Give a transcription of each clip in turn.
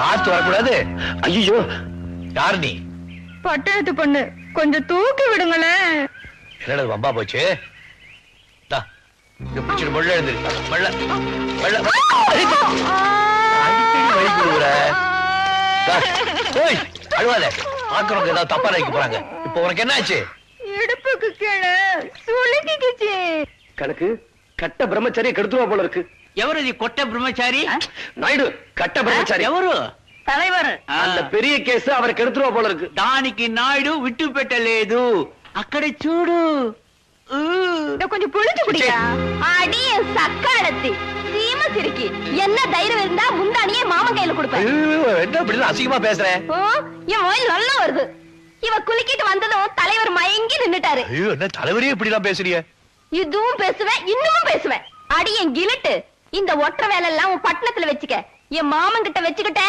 பார்த்து வரக்கூடாது. ஐயோ யார் நீ பட்டணத்து பொண்ணு. கொஞ்சம் தூக்கி விடுங்களேன் என்னடா வம்பா போச்சு? பிடிச்சிட்டு அழுவாத. ஆக்குறவங்க ஏதாவது தப்பா நினைக்க போறாங்க. இப்போ உனக்கு என்ன ஆச்சு இடுப்புக்கு கீழே சுளுக்கிக்குச்சு. கணக்கு? கட்ட பிரம்மச்சாரிய கெடுத்துவா போல இருக்கு ఎవరిది కొట్ట బ్రహ్మచారి நாயுடு கட்ட பிரம்மச்சாரி ఎవరు தலைவர் அந்த பெரிய கேஸ் அவரை கெடுத்துருவா போல இருக்கு దానికి నాయుడు విట్టు పెట్టలేదు అక్కడ చూడు ఊ. இத கொஞ்சம் புளிச்சு குடியா அடிய சக்காலத்தி சீம சிரிக்கி என்ன தைரியம் இருந்தா முந்தானியே மாமன் கையில கொடுப்பேன் ஐயோ, என்ன இப்படி அசிங்கமா பேசுற ஓ, என் மொயில் நல்லா வருது இவ குலுக்கிட்டு வந்ததும் தலைவர் மயங்கி நின்னுட்டாரு ஐயோ என்ன தலைவரே இப்படி எல்லாம் பேசுறிய இதுவும் பேசுவேன் இன்னமும் பேசுவேன் அடி என் கிழட்டு இந்த ஒற்ற வேலை எல்லாம் உன் பட்டணத்துல வச்சுக்க என் மாமன் கிட்ட வச்சுக்கிட்ட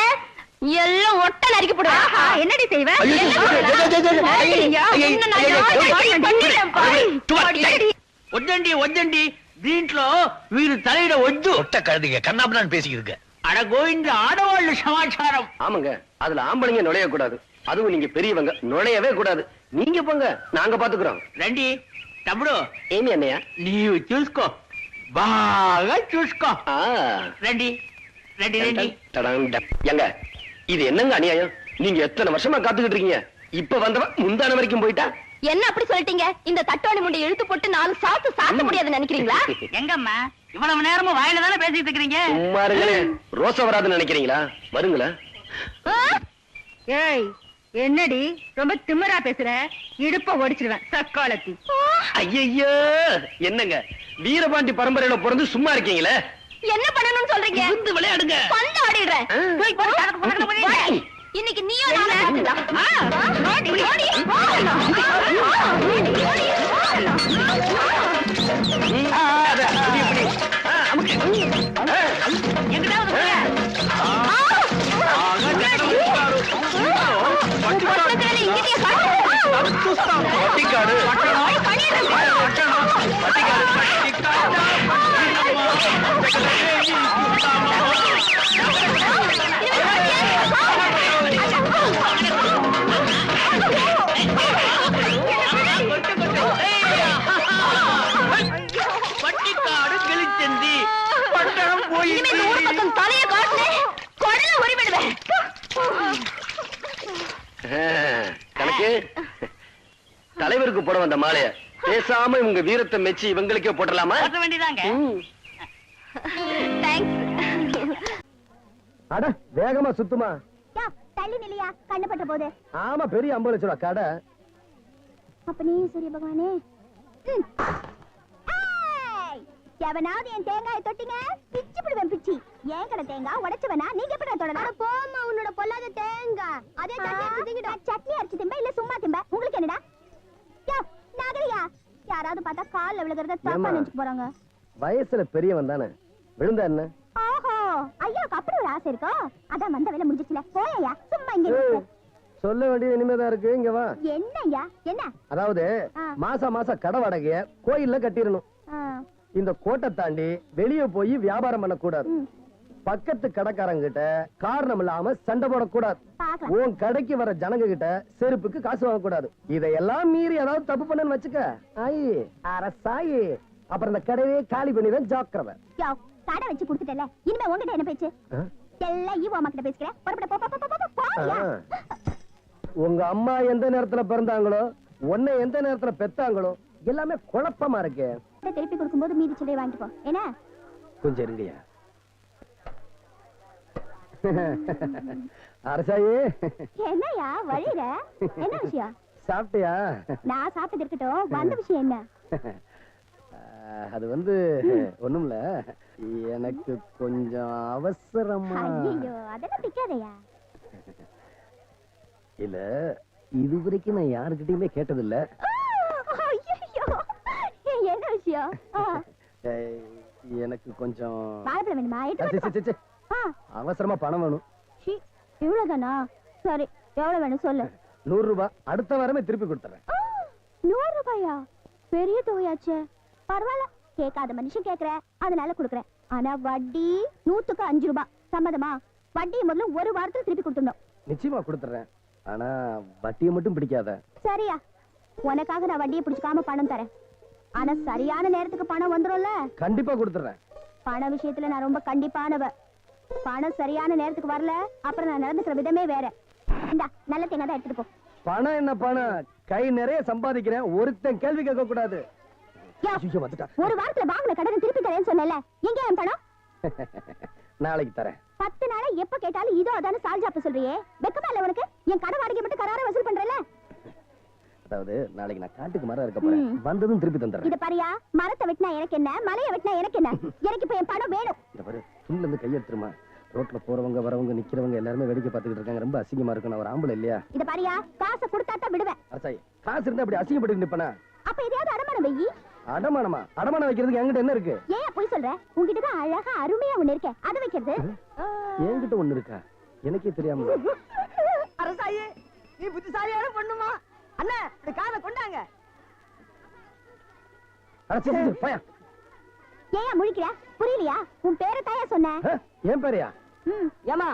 எல்லாம் ஒட்ட நறுக்கி போடுவேன் என்னடி செய்வேன் ஐயோ, என்ன ஐயோ, ஐயோ, ஐயோ, ஐயோ, ஐயோ, ஐயா, ஐயோ, உன்னை நான் ஐயோ, யாரு ஐயோ, பாரு, ஐயோ, பண்ணிடுறேன் பாரு. துவா, அடியடி. వద్దండి వద్దండి దీంట్లో వీరు తలయిడ వద్దు ஒட்ட கழுதிங்க கண்ணாபுண்ணான்னு பேசிக்கிதுங்க అడ గోవింద ఆడవాళ్ళు సమాచారం ஆமாங்க அதுல ஆம்பளைங்க நுழைய கூடாது அதுவும் நீங்க பெரியவங்க நுழையவே கூடாது நீங்க போங்க நாங்க பாத்துக்கிறோம் రండి తమ్ముడు ஏமி அண்ணையா నీవు చూసుకో బాగా చూసుకో ஆ. రండి రండి రండి தடாங் டப். ஏங்க இது என்னங்க அநியாயம் நீங்க எத்தனை வருஷமா காத்துக்கிட்டு இருக்கீங்க இப்ப வந்தவன் முந்தான வரைக்கும் போயிட்டா என்ன அப்படி சொல்லிட்டீங்க இந்த தட்டோணி முண்டை இழுத்து போட்டு நாலு சாத்து சாத்த முடியாதுன்னு நினைக்கிறீங்களா எங்கம்மா இவ்வளவு நேரமும் வாயில தானே பேசிட்டு இருக்கிறீங்க சும்மா இருங்களே ரோசா வராதுன்னு நினைக்கிறீங்களா வருங்களா ஏய் என்னடி ரொம்ப திமிரா பேசுற இடுப்ப ஒடிச்சிருவேன் சக்காலத்தி ஐயோ என்னங்க வீரபாண்டி பரம்பரையில பிறந்து சும்மா இருக்கீங்களே? என்ன பண்ணணும்னு சொல்றீங்க? வந்து விளையாடுங்க. பந்து ஆடிடுறேன். இன்னைக்கு நீயும் நானும் பட்டிக்காடு ஓய், பண்ணிடுறேன். தலைவருக்கு போட வந்த மாலைய பேசாம இவங்க வீரத்தை மெச்சி இவங்களுக்கே போட்டலாமா போட்ட வேண்டியதாங்க. அட வேகமா சுத்துமா. தள்ளி நிலையா கண்ணு பட்ட போது. ஆமா பெரிய ஐம்பது லட்சம் ரூபா கடை. அப்ப நீ சூரிய பகவானே? ம். ஏய், எவனாவது என் தேங்காயை தொட்டிங்க. பிச்சு பிடுவேன் பிச்சி. ஏன் கடை தேங்காய் உடைச்சவனா? நீங்க எப்படி தொடலாம்? போமா உன்னோட பொல்லாத தேங்காய் அதே சட்னி திங்கிட்ட சட்னி அரைச்சு திம்ப இல்ல சும்மா திம்ப? யா, நகரியா யாராவது பார்த்தா கால்ல விழுகிறத தப்பா? நினைச்சு போறாங்க. வயசுல பெரியவன் தானே? விழுந்தா என்ன? ஓஹோ ஐயாவுக்கு அப்படி ஒரு ஆசை இருக்கோ? அதான் வந்த வேலை முடிஞ்சிச்சுல போயா சும்மா இங்க. சொல்ல வேண்டியது இனிமேதான் இருக்கு. இங்க வா. என்னய்யா? என்ன? அதாவது ஆ. மாசம் கடை வாடகைய கோயில்ல கட்டிடணும். இந்த கோட்டை தாண்டி வெளிய போய் வியாபாரம் பண்ணக்கூடாது. ம், பக்கத்து கடைக்காரங்க கிட்ட காரணம் இல்லாம சண்டை போடக்கூடாது. உன் கடைக்கு வர ஜனங்க கிட்ட செருப்புக்கு காசு வாங்கக்கூடாது. இதையெல்லாம் மீறி ஏதாவது தப்பு பண்ணன்னு வச்சுக்க. ஆயி அரசாயி. அப்புறம் இந்த கடையே காலி பண்ணிடுவேன் ஜாக்கிரதை. யோ, கடை வச்சு கொடுத்துட்டல இனிமே உங்ககிட்ட என்ன பேச்சு? எல்லாம் ஈவோ அம்மா கிட்ட பேசுகிறேன். உங்க அம்மா எந்த நேரத்துல பிறந்தாங்களோ உன்னை எந்த நேரத்துல பெத்தாங்களோ எல்லாமே குழப்பமா இருக்கு. திருப்பி கொடுக்கும்போது மீதி சில்லறை வாங்கிட்டு போ. என்ன? கொஞ்சம் இருங்கயா அரசாயி. என்னய்யா வழியில? என்ன விஷயம்? சாப்பிட்டியா? நான் சாப்பிட்டது இருக்கட்டும் வந்த விஷயம் என்ன? அது வந்து ஒண்ணுமில்ல. எனக்கு கொஞ்சம் அவசரமா. ஐயோ அதெல்லாம் பிக்காதையா? இல்ல இது வரைக்கும் நான் யாருக்கிட்டயுமே கேட்டதில்ல. ஐயோ என்ன விஷயம்? எனக்கு கொஞ்சம் வேணுமா? அவசரமா பணம் வேணும். இவ்வளவுதானா? சரி எவ்வளவு வேணும் சொல்லு. நூறு ரூபாய் அடுத்த வாரமே திருப்பி கொடுத்துறேன். நூறு ரூபாயா? பெரிய தொகையாச்சே. பரவாயில்ல கேட்காத மனுஷன் கேக்குற. அதனால கொடுக்குறேன். ஆனா வட்டி நூத்துக்கு அஞ்சு ரூபாய் சம்மதமா? வட்டியை முதல்ல ஒரு வாரத்துல திருப்பி கொடுத்துடணும். நிச்சயமா கொடுத்துறேன். ஆனா வட்டியை மட்டும் பிடிக்காத. சரியா. உனக்காக நான் வட்டியை பிடிச்சுக்காம பணம் தரேன். ஆனா சரியான நேரத்துக்கு பணம் வந்துரும்ல? கண்டிப்பா கொடுத்துறேன். பண விஷயத்துல நான் ரொம்ப கண்டிப்பானவ. பணம் சரியான நேரத்துக்கு வரல. அப்புறம் நான் நடந்துக்கிற விதமே வேற. இந்தா நல்ல தேங்காய் தான் எடுத்துட்டு போ. பணம் என்ன பணம்? கை நிறைய சம்பாதிக்கிறேன். ஒருத்தன் கேள்வி கேட்க கூடாது. யா, ஐயோ, வந்துட்டா. ஒரு வாரத்துல வாங்கின கடனை திருப்பி தரேன்னு சொன்னல எங்க என் பணம்? நாளைக்கு தரேன். பத்து நாளா எப்ப கேட்டாலும் இதோ அதான சால்ஜாப்பு சொல்றியே. வெக்கமா இல்ல உனக்கு? என் கடை வாடகை மட்டும் கரார வசூல் பண்றல அதாவது நாளைக்கு நான் காட்டுக்கு மரம் இருக்க போறேன். ம். வந்ததும் திருப்பி தந்துடுறேன். இத பாரியா மரத்தை வெட்டினா எனக்கு என்ன? மலையை வெட்டினா எனக்கு என்ன? எனக்கு இப்ப என் பணம் வேணும். இந்த பாரு. இருந்து கையெடுத்துருமா? ரோட்ல போறவங்க வரவங்க நிக்கிறவங்க எல்லாருமே வேடிக்கை பார்த்துக்கிட்டு இருக்காங்க. ரொம்ப அசிங்கமா இருக்கும் நான் ஒரு ஆம்பளை இல்லையா? இத பாரியா காசை கொடுத்தா தான் விடுவேன். அரசாயி காசு இருந்தா அப்படி அசிங்கப்பட்டு நிப்பனா? அப்ப எதையாவது அடமானம் வெயி அடமானமா? அடமானம் வைக்கிறதுக்கு என்கிட்ட என்ன இருக்கு? ஏன் போய் சொல்ற? உன்கிட்ட தான் அழகா அருமையா ஒண்ணு இருக்கே. அதை வைக்கிறது? என்கிட்ட ஒண்ணு இருக்கா? எனக்கே தெரியாம. அரசாயி நீ புத்திசாலியான பொண்ணுமா? அண்ணா இந்த காதை கொண்டாங்க. அட, சரி, போயா. ஏன் முழிக்கிற? புரியலையா? உன் பேரை தாயா சொன்ன. ஆ, ஏன் பேரையா? ம். ஏமா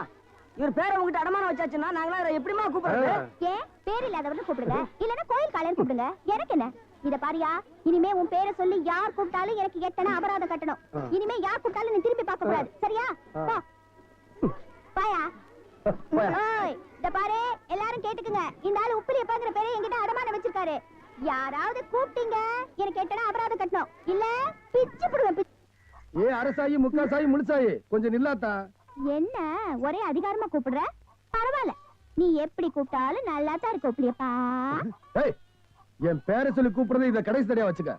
இவர் பேரை உங்ககிட்ட அடமானம் வச்சாச்சுன்னா நாங்களா எப்படிமா கூப்பிடுறது. ஏன் பேர் இல்லாதவர்னு கூப்பிடுங்க. இல்லன்னா கோயில் காலையர் கூப்பிடுங்க. எனக்கு என்ன? இத பாரியா இனிமே உன் பேரை சொல்லி யார் கூப்பிட்டாலும் எனக்கு எட்டனா அபராதம் கட்டணும். இனிமே யார் கூப்பிட்டாலும் நீ திரும்பி பார்க்க கூடாது. சரியா? பாயா. இத பாரு எல்லாரும் கேட்டுக்குங்க. இந்த ஆளு உப்பிலி எப்பாங்கிற பேரை என்கிட்ட அடமானம் வச்சிருக்காரு. யாராவது கூப்பிட்டீங்க. எனக்கு எட்டனா அபராதம் கட்டணும். இல்ல பிச்சு புடுவேன். ஏ அரசாயி முக்காசாயி முழுசாயி கொஞ்சம் நில்லாத்தா? என்ன ஒரே அதிகாரமா கூப்பிடுற? பரவாயில்ல. நீ எப்படி கூப்பிட்டாலும் நல்லா தான் இருக்க உப்பிலியப்பா ஏய் என் பேரை சொல்லி கூப்பிடுறது இத கடைசி தடையா வச்சுக்க.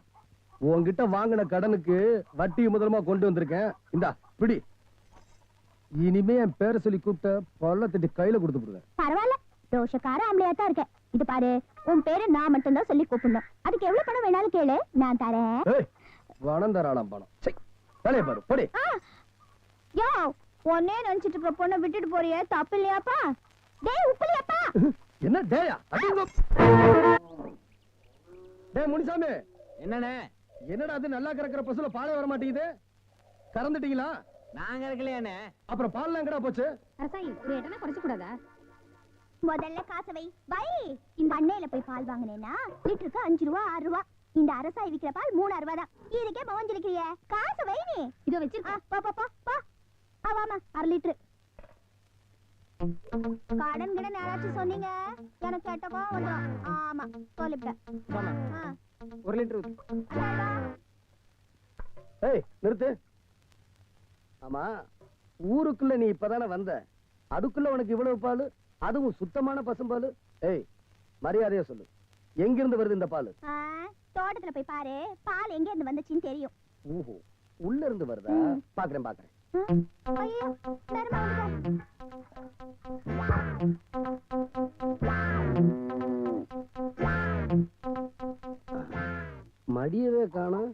உன்கிட்ட வாங்கின கடனுக்கு வட்டி முதலமா கொண்டு வந்திருக்கேன். இந்தா பிடி. இனிமே என் பேரை சொல்லி கூப்பிட்ட பல்ல தட்டி கையில கொடுத்து விடுவேன். பரவாயில்ல. தோஷக்கார ஆம்பளையா தான் இருக்க இது பாரு உன் பேரை நான் மட்டும்தான் சொல்லி கூப்பிடணும். அதுக்கு எவ்வளவு பணம் வேணாலும் கேளு. நான் தரேன். ஏய் பணம் தராளாம் பணம். சை தலைய பாரு படி. ஆ, யோ ஒன்னே நினைச்சிட்டு இருக்க பொண்ணை விட்டுட்டு போறியே தப்பு இல்லையாப்பா டேய் உப்புலியாப்பா? என்ன டேயா அடிங்கோ. டேய் முனிசாமி. என்னண்ணே? என்னடா அது நல்லா கறக்கிற பசுல பாலே வர மாட்டேங்குது? கறந்துட்டீங்களா? நாங்க இருக்கலையாண்ணே. அப்புறம் பால்லாம் எங்கடா போச்சு? அரசாயி ஒரு இடமே குறைச்சு கூடாதா? முதல்ல காசை வை. வை இந்த அண்ணையில போய் பால் வாங்கினேன்னா லிட்டருக்கு அஞ்சு ரூபா ஆறு ரூபா. இந்த அரசாய் விக்கிற பால் மூணு ரூபா தான். இதுக்கே மவஞ்சிருக்கிறிய. காசை வை நீ. இதோ வச்சிருக்க பா பா பா பா. ஆவாமா அரை லிட்டரு. கடன் கிடன் யாராச்சும் சொன்னீங்க? எனக்கு கேட்டக்கோ வந்துடும் ஆமா சொல்லிவிட்டேன். ஒரு லிட்டர். ஏய் நிறுத்து. ஆமா ஊருக்குள்ள நீ இப்பதானே வந்த. அதுக்குள்ள உனக்கு இவ்வளவு பால்? அதுவும் சுத்தமான பசும்பால் ஏய் மரியாதையா சொல்லு. எங்கிருந்து வருது இந்த பால்? தோட்டத்துல போய் பாரு. பால் எங்க இருந்து வந்துச்சுன்னு தெரியும். ஓஹோ உள்ள இருந்து வருதா. பாக்குறேன் பாக்குறேன். மடியவே காணோம்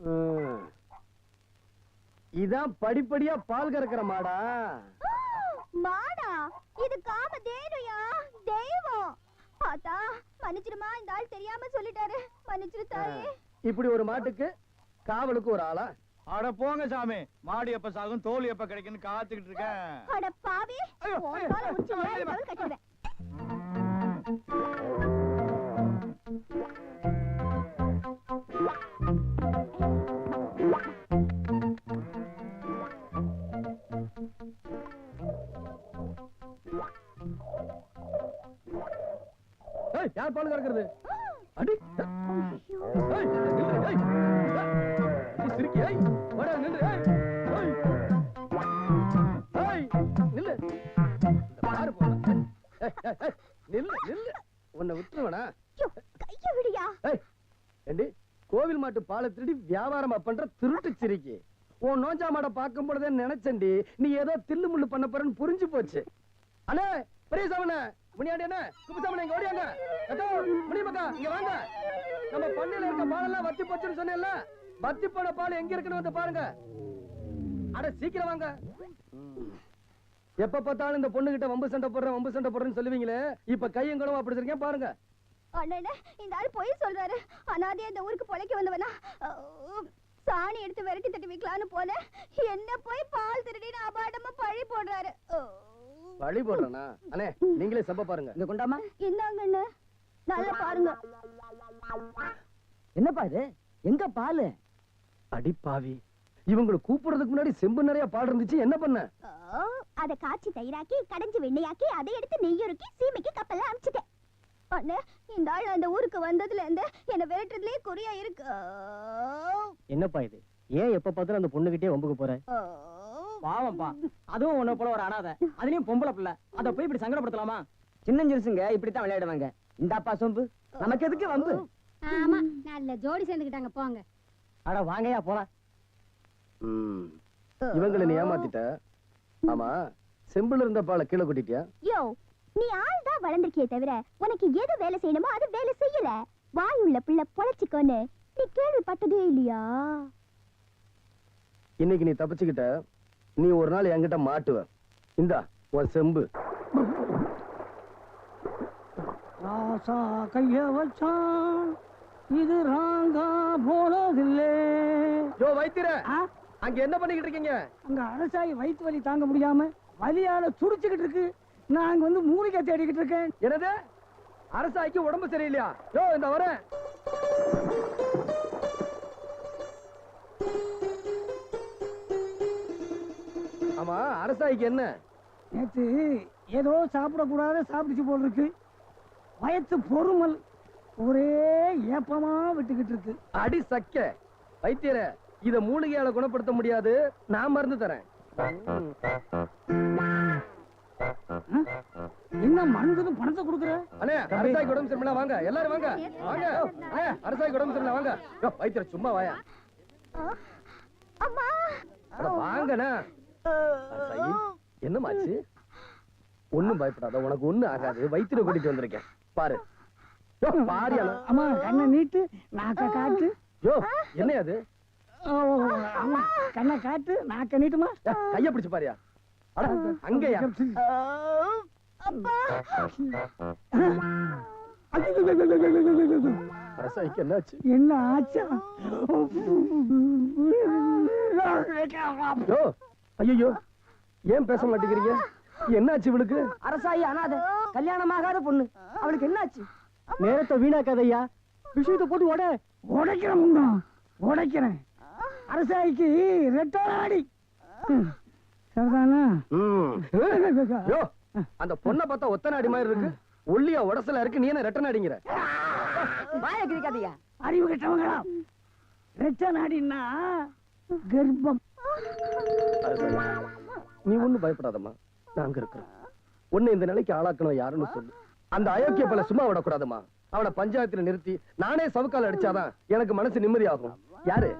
ம். இதான் படிப்படியா பால் கறக்கிற மாடா. மாடா. இது காம தேனுயா தெய்வம். ஆத்தா மன்னிச்சிருமா இந்த ஆள் தெரியாம சொல்லிட்டாரு. மன்னிச்சிரு தாயே. இப்படி ஒரு மாட்டுக்கு காவலுக்கு ஒரு ஆளா? அட போங்க சாமி. மாடு எப்ப சாகும் தோல் எப்ப கிடைக்குன்னு காத்துக்கிட்டு இருக்கேன். அட பாவி. நில்லு, நில்லு. உன்னை விட்டுருவனா? கைய விடியா. ஏண்டி கோவில் மாட்டு பாலை திருடி வியாபாரமா பண்ற திருட்டு சிரிக்கி. உன் நோஞ்சா மாடை பார்க்கும் பொழுதே நினைச்சேன்டி நீ ஏதோ தில்லு முள்ளு பண்ண போறன்னு புரிஞ்சு போச்சு. அண்ணே பெரிய சாமண்ணே முனியாண்டி அண்ணே குப்புசாமண்ணே இங்க ஓடியாங்க. அக்கா முனியமக்கா இங்க வாங்க. நம்ம பண்ணையில இருக்க பாலெல்லாம் வத்தி போச்சுன்னு சொன்னேன்ல. வத்தி போன பால் எங்க இருக்குன்னு வந்து பாருங்க. அட சீக்கிரம் வாங்க. எப்ப பார்த்தாலும் இந்த பொண்ணு கிட்ட வம்பு சண்டை போடுறேன் வம்பு சண்டை போடுறேன்னு சொல்லுவீங்களே? இப்ப கையங்களும் அப்படி இருக்கேன் பாருங்க. அண்ணே இந்த ஆள் பொய் சொல்றாரு. அனாதையா இந்த ஊருக்கு பொழைக்க வந்தவனா? சாணி எடுத்து விரட்டி தட்டி வைக்கலான்னு போனேன் என்ன போய் பால் திருடின்னு அபாடமா பழி போடுறாரு. வழி போடுறேனா? அண்ணே நீங்களே சம்ப பாருங்க. இங்க கொண்டாமா? இந்தாங்க அண்ணே. நல்லா பாருங்க. என்னப்பா இது? எங்க பாலு? அடி பாவி. இவங்களை கூப்பிடுறதுக்கு முன்னாடி செம்பு நிறைய பால் இருந்துச்சு என்ன பண்ண? அத காய்ச்சி தயிராக்கி கடைஞ்சு வெண்ணையாக்கி அதை எடுத்து நெய்யுருக்கி சீமைக்கு கப்பல்ல அமிச்சிட்டேன். அண்ணே இந்த ஆள் அந்த ஊருக்கு வந்ததுல இருந்து என்ன விரட்டுறதுலயே குறியா இருக்கு. என்னப்பா இது? ஏன் எப்ப பார்த்தாலும் அந்த பொண்ணுகிட்டே வம்புக்கு போற. பாவம்ப்பா. அதுவும் உன்னை போல ஒரு அனாதை. அதுலயும் பொம்பளை பிள்ளை. அத போய் இப்படி சங்கடப்படுத்தலாமா? சின்ன சிறுசுங்க இப்படித்தான் விளையாடுவாங்க. இந்தாப்பா சொம்பு? நமக்கு எதுக்கு வம்பு? ஆமா நல்ல ஜோடி சேர்ந்துக்கிட்டாங்க. போங்க. அட வாங்கயா போலாம். ம். இவங்களை நீ ஏமாத்திட்ட? ஆமா செம்புல இருந்த பாலை கீழே கொட்டிட்டியா? யோ நீ ஆள் தான் வளர்ந்திருக்கியே தவிர உனக்கு எது வேலை செய்யணுமோ அது வேலை செய்யல. வாய் உள்ள பிள்ளை பொழைச்சிக்கோன்னு நீ கேள்விப்பட்டதே இல்லையா? இன்னைக்கு நீ தப்பிச்சுக்கிட்ட நீ ஒரு நாள் என்கிட்ட மாட்டுவ. இந்தா உன் செம்பு. ராசா கைய வச்சான். இது ராங்கா போனதில்லை. யோ வைத்திர? அங்க என்ன பண்ணிக்கிட்டு இருக்கீங்க? அங்க அரசாயி வயிற்று வலி தாங்க முடியாம வலியால துடிச்சுக்கிட்டு இருக்கு. நான் அங்க வந்து மூலிகை தேடிக்கிட்டு இருக்கேன். என்னது? அரசாய்க்கு உடம்பு சரியில்லையா? யோ இந்த வரேன் ஆமா அரசாய்க்கு என்ன? நேத்து ஏதோ சாப்பிடக்கூடாத சாப்பிடுச்சு போல் இருக்கு. வயத்து பொறுமல். ஒரே ஏப்பமா விட்டுக்கிட்டு இருக்கு. அடி சக்க. வைத்தியர இத மூலிகையால குணப்படுத்த முடியாது. நான் மருந்து தரேன். என்ன மருந்துக்கு பணத்தை கொடுக்குற? அண்ணே அரசாய்க்கு உடம்பு சரியில்லை வாங்க. எல்லாரும் வாங்க. வாங்க. அண்ணே, அரசாய்க்கு உடம்பு சரியில்லை வாங்க. யோ வைத்தியர சும்மா வாயா. அம்மா. அட வாங்கண்ணா. அரசாயி என்னமாச்சு? ஒண்ணும் பயப்படாத உனக்கு ஒண்ணும் ஆகாது. வைத்தியரை கூட்டிட்டு வந்திருக்கேன். பாரு. யோ பாரியா அம்மா கண்ணை நீட்டு நாக்க காட்டு. யோ என்ன அது? கண்ணை காட்டு நாக்க நீட்டுமா ஏ, கைய பிடிச்சு பாரியா. அட அங்கயா? அப்பா. அரசாய்க்கு என்னாச்சு? என்ன ஆச்சா? ஐயோ ஏன் பேச மாட்டேங்கிறீங்க? என்னாச்சு இவளுக்கு? அரசாயி அனாதை கல்யாணமாகாத பொண்ணு. அவளுக்கு என்னாச்சு? நேரத்தை வீணாக்காதையா விஷயத்தை போட்டு உட. உடைக்கிறேன் முன்னா உடைக்கிறேன். அரசாயிக்கு ரெட்டாடி சரிதானா அந்த பொண்ணை பார்த்தா ஒத்த நாடி மாதிரி இருக்கு. ஒல்லியா உடசல இருக்கு நீ என்ன ரெட்ட நாடிங்கிற? அறிவு கெட்டவங்களா? ரெட்ட நாடின்னா கர்ப்பம். நீ ஒண்ணும் பயப்படாதம்மா. நாங்க இருக்கிறோம். உன்னை இந்த நிலைக்கு ஆளாக்கணும் யாருன்னு சொல்லு. அந்த அயோக்கிய பல சும்மா விடக்கூடாதும்மா. அவனை பஞ்சாயத்துல நிறுத்தி நானே சவுக்கால் அடிச்சாதான் எனக்கு மனசு நிம்மதியாகும். யாரு?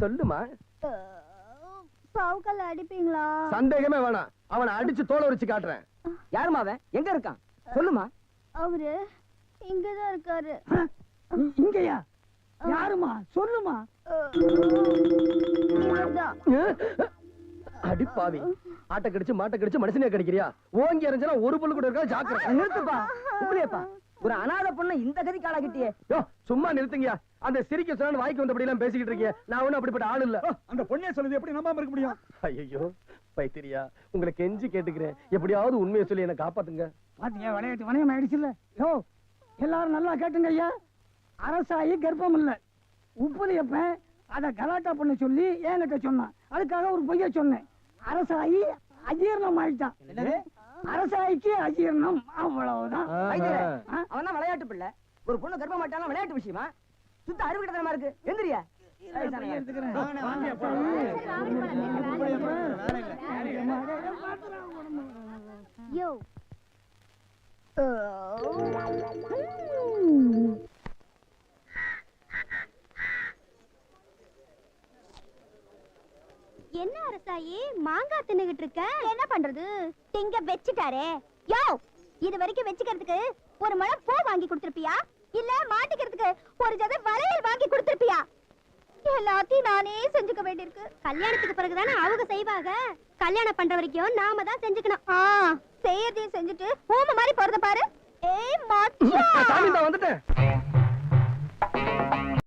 சொல்லுமா. சாவுக்கல்ல அடிப்பீங்களா? சந்தேகமே வேணாம். அவனை அடிச்சு தோலை உரிச்சு காட்டுறேன். யாருமா அவன்? எங்க இருக்கான்? சொல்லுமா. அவரு இங்கதான் இருக்காரு. இங்கயா? யாருமா சொல்லுமா. இவர்தான் அடி பாவி. ஆட்டை கடிச்சு மாட்டை கடிச்சு மனுஷனே கடிக்கிறியா? ஓங்கி எறிஞ்சா ஒரு புல்லு கூட இருக்கா ஜாக்கிரதை. நிறுத்துப்பா. ஒரு அனாதை பொண்ணு இந்த கதிக்கு ஆளாகிட்டியே யோ சும்மா நிறுத்துங்கயா அந்த சிரிக்க சொன்னா வாய்க்கு வந்தபடி எல்லாம் பேசிக்கிட்டு இருக்கீங்க. நான் ஒண்ணும் அப்படிப்பட்ட ஆள் இல்ல. அந்த பொண்ணே சொல்லுது எப்படி நம்பாம இருக்க முடியும்? ஐயோ பைத்திரியா உங்களை கெஞ்சி கேட்டுக்கிறேன். எப்படியாவது உண்மையை சொல்லி என்ன காப்பாத்துங்க. பாத்தியா விளையாட்டு வணையம் ஆயிடுச்சுல்ல? யோ எல்லாரும் நல்லா கேட்டுங்க ஐயா அரசாயி கர்ப்பம் இல்ல. உப்புலியப்பன் அத கலாட்டா பண்ண சொல்லி என்கிட்ட சொன்னான். அதுக்காக ஒரு பொய்ய சொன்னேன். அரசாயி அஜீர்ணம் ஆயிட்டான். அரசாயிக்கு அஜீர்ணம் அவ்வளவுதான். அவன் தான் விளையாட்டு பிள்ளை. ஒரு பொண்ணு கர்ப்பம் மாட்டாலும் விளையாட்டு விஷயமா? சுத்த அறிவு கிட்டத்தனமா இருக்கு. எந்திரியா? யோ. என்ன அரசாயி? மாங்காய் தின்னுகிட்டு இருக்க? என்ன பண்றது? திங்க வெச்சிட்டாரே. யோ இது வரைக்கும் வெச்சிக்கிறதுக்கு ஒரு முழம் பூ வாங்கி கொடுத்திருப்பியா? இல்ல மாட்டிக்கிறதுக்கு ஒரு ஜத வளையல் வாங்கி கொடுத்திருப்பியா? எல்லாத்தையும் நானே செஞ்சுக்க வேண்டியிருக்கு. கல்யாணத்துக்கு பிறகுதானே அவங்க செய்வாங்க. கல்யாணம் பண்ற வரைக்கும் நாம தான் செஞ்சுக்கணும். ஆ செய்யறதையும் செஞ்சுட்டு ஊம மாதிரி போறத பாரு. ஏய் மச்சான். சாமி வந்துட்டேன்.